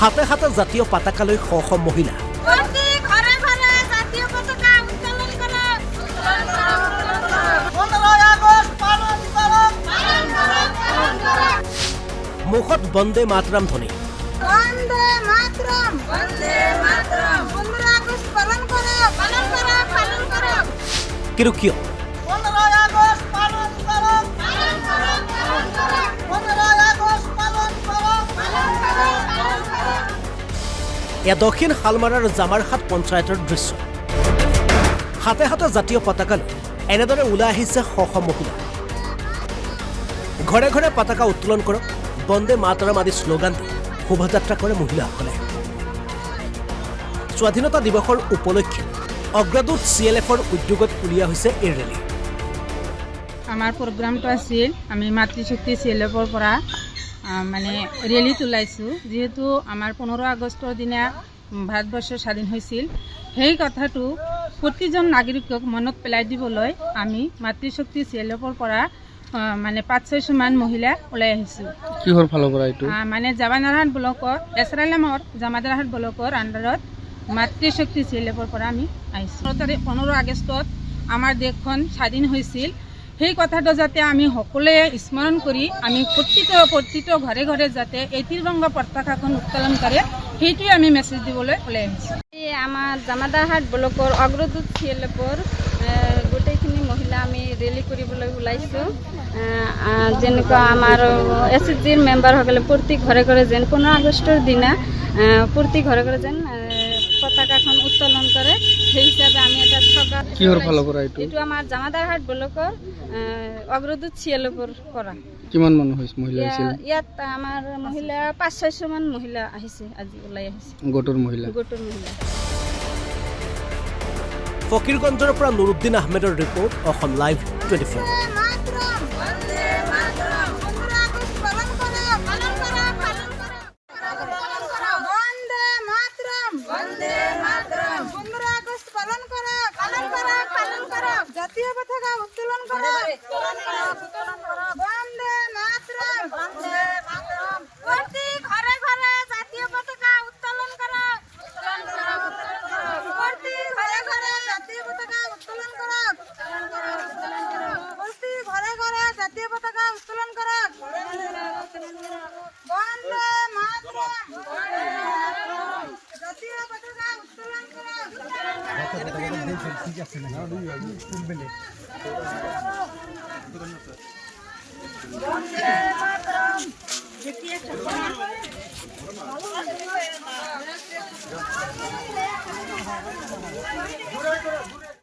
হাতে হাতে জাতীয় পতাকালৈ শ শ মহিলা। প্রতি ঘরে ঘরে জাতীয় পতাকা উত্তোলন এয়া দক্ষিণ শালমাৰাৰ জামাৰহাট পঞ্চায়তৰ দৃশ্য। হাতে হাতে জাতীয় পতাকালৈ এনেদৰে ওলাই আহিছে শ শ মহিলা। ঘৰে ঘৰে পতাকা উত্তোলন কৰক, বন্দে মাতৰম আদি শ্লোগান দি শোভাযাত্ৰা কৰে মহিলাসকলে। স্বাধীনতা দিৱসৰ উপলক্ষে অগ্ৰদূত চি এল এফৰ উদ্যোগত উলিওৱা হৈছে এই ৰেলী। আমাৰ প্ৰগ্ৰামটো আছিল, আমি মাতৃশক্তি চি এল এফৰ পৰা মানে ৰেলীত ওলাইছোঁ। যিহেতু আমাৰ পোন্ধৰ আগষ্টৰ দিনা ভাৰতবৰ্ষ স্বাধীন হৈছিল সেই কথাটো প্ৰতিজন নাগৰিকক মনত পেলাই দিবলৈ আমি মাতৃশক্তি চি এল এফৰ পৰা মানে পাঁচ ছয়শমান মহিলা ওলাই আহিছোঁ। কিহৰ ফালৰ পৰা এইটো? মানে জামাদাৰহাট ব্লকৰ এছৰাইলামৰ জামাদাৰহাট ব্লকৰ আণ্ডাৰত মাতৃশক্তি চি এল এফৰ পৰা আমি আহিছোঁ। পোন্ধৰ তাৰিখ পোন্ধৰ আগষ্টত আমাৰ দেশখন স্বাধীন হৈছিল। সেই কথাটো যাতে আমি সকলোৱে স্মৰণ কৰি, আমি প্ৰতিটো প্ৰতিটো ঘৰে ঘৰে যাতে এই ত্ৰিৰংগ পতাকাখন উত্তোলন কৰে, সেইটোৱে আমি মেছেজ দিবলৈ ওলাই আহিছোঁ। আমাৰ জামাদাৰহাট ব্লকৰ অগ্ৰদূত চি গোটেইখিনি মহিলা আমি ৰেলী কৰিবলৈ ওলাইছোঁ। যেনেকুৱা আমাৰ এছ এছ জিৰ মেম্বাৰসকলে প্ৰতি ঘৰে ঘৰে যেন পোন্ধৰ আগষ্টৰ দিনা প্ৰতি ঘৰে ঘৰে যেন পতাকাখন উত্তোলন কৰে। সেই হিচাপে আমি এটা কিহৰ ফালৰ পৰা এইটো এইটো আমাৰ জামাদাৰহাট ব্লকৰ অগ্ৰদূত চি এল এফৰ পৰা কিমান মানুহ হৈছে মহিলা আহিছিল ইয়াত আমাৰ মহিলা পাঁচ ছয়শমান মহিলা আহিছে আজি ওলাই আহিছে। গোটৰ মহিলা? গোটৰ মহিলা। ফকীৰগঞ্জৰ পৰা নুৰুদ্দিন আহমেদৰ report Assam live twenty four. মাতরম জাতীয় পতাকা উত্তোলন করো